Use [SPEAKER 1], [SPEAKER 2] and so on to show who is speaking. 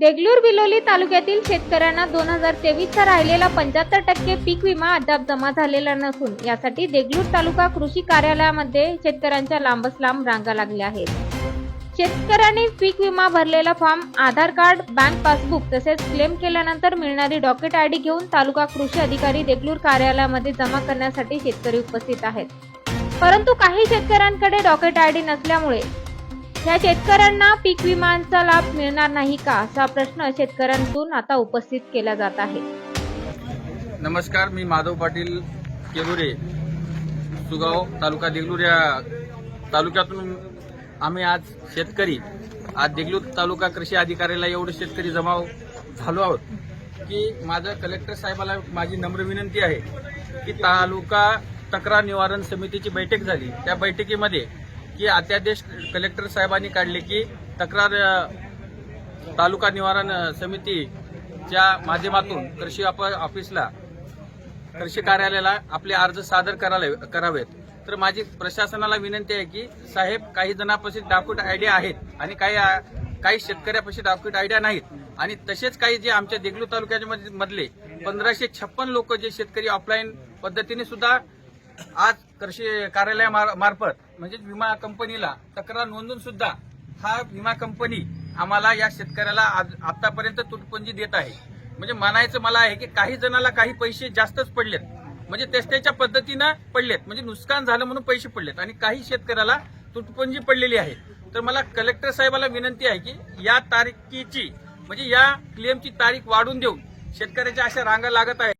[SPEAKER 1] देगलूर बिलोली तालुक्यातील शेतकऱ्यांना दोन हजार तेवीसचा राहिलेला पंच्याहत्तर टक्के पीक विमा अद्याप जमा झालेला नसून यासाठी देगलूर तालुका कृषी कार्यालयामध्ये शेतकऱ्यांच्या लांबच लांब रांगा लागल्या आहेत. शेतकऱ्यांनी पीक विमा भरलेला form Aadhaar card bank passbook तसेच क्लेम केल्यानंतर मिळणारी डॉकेट आयडी घेऊन तालुका कृषी अधिकारी देगलूर कार्यालयामध्ये जमा करण्यासाठी शेतकरी उपस्थित आहेत. परंतु काही शेतकऱ्यांकडे डॉकेट आयडी नसल्यामुळे या शेतकऱ्यांना पीक विमांचा लाभ मिळणार नाही का असा प्रश्न शेतकऱ्यांतून आता उपस्थित केला जात आहे.
[SPEAKER 2] नमस्कार मी माधव पाटील केलुरे सुगाव तालुका देगलूर या तालुक्यातून आम्ही आज शेतकरी आज देगलूर तालुका कृषी अधिकाऱ्याला एवढे शेतकरी जमा झालो आहोत की माझं कलेक्टर साहेबाला माझी नम्र विनंती आहे की तालुका तक्रार निवारण समितीची बैठक झाली. त्या बैठकीमध्ये की अध्यादेश कलेक्टर साहेबांनी काढले की तक्रार तालुका निवारण समितीच्या माध्यमातून कृषी ऑफिसला कृषी कार्यालयाला आपले अर्ज सादर कराले करावेत. तर माझी प्रशासनाला विनंती आहे की साहेब काही जणांपाशी डाकूट आयडिया आहेत आणि काही काही शेतकऱ्यापाशी डाकूट आयडिया नाहीत. आणि तसेच काही जे आमच्या देगलू तालुक्याच्या मध- मधले पंधराशे छप्पन लोक जे शेतकरी ऑफलाईन पद्धतीने सुद्धा आज कृषी कार्यालयामार्फत म्हणजे विमा कंपनीला तक्रार नोंदून सुद्धा हा विमा कंपनी आम्हाला या शेतकऱ्याला आज- आतापर्यंत तुटपुंजी देत आहे. म्हणजे म्हणायचं मला आहे की काही जणाला काही पैसे जास्तच पडलेत. म्हणजे तेच त्याच्या पद्धतीनं पडलेत. म्हणजे नुकसान झालं म्हणून पैसे पडलेत. आणि काही शेतकऱ्याला तुटपुंजी पडलेली आहे. तर मला कलेक्टर साहेबाला विनंती आहे की या तारखेची म्हणजे या क्लेमची तारीख वाढून देऊन शेतकऱ्याच्या अशा रांगा लागत आहेत.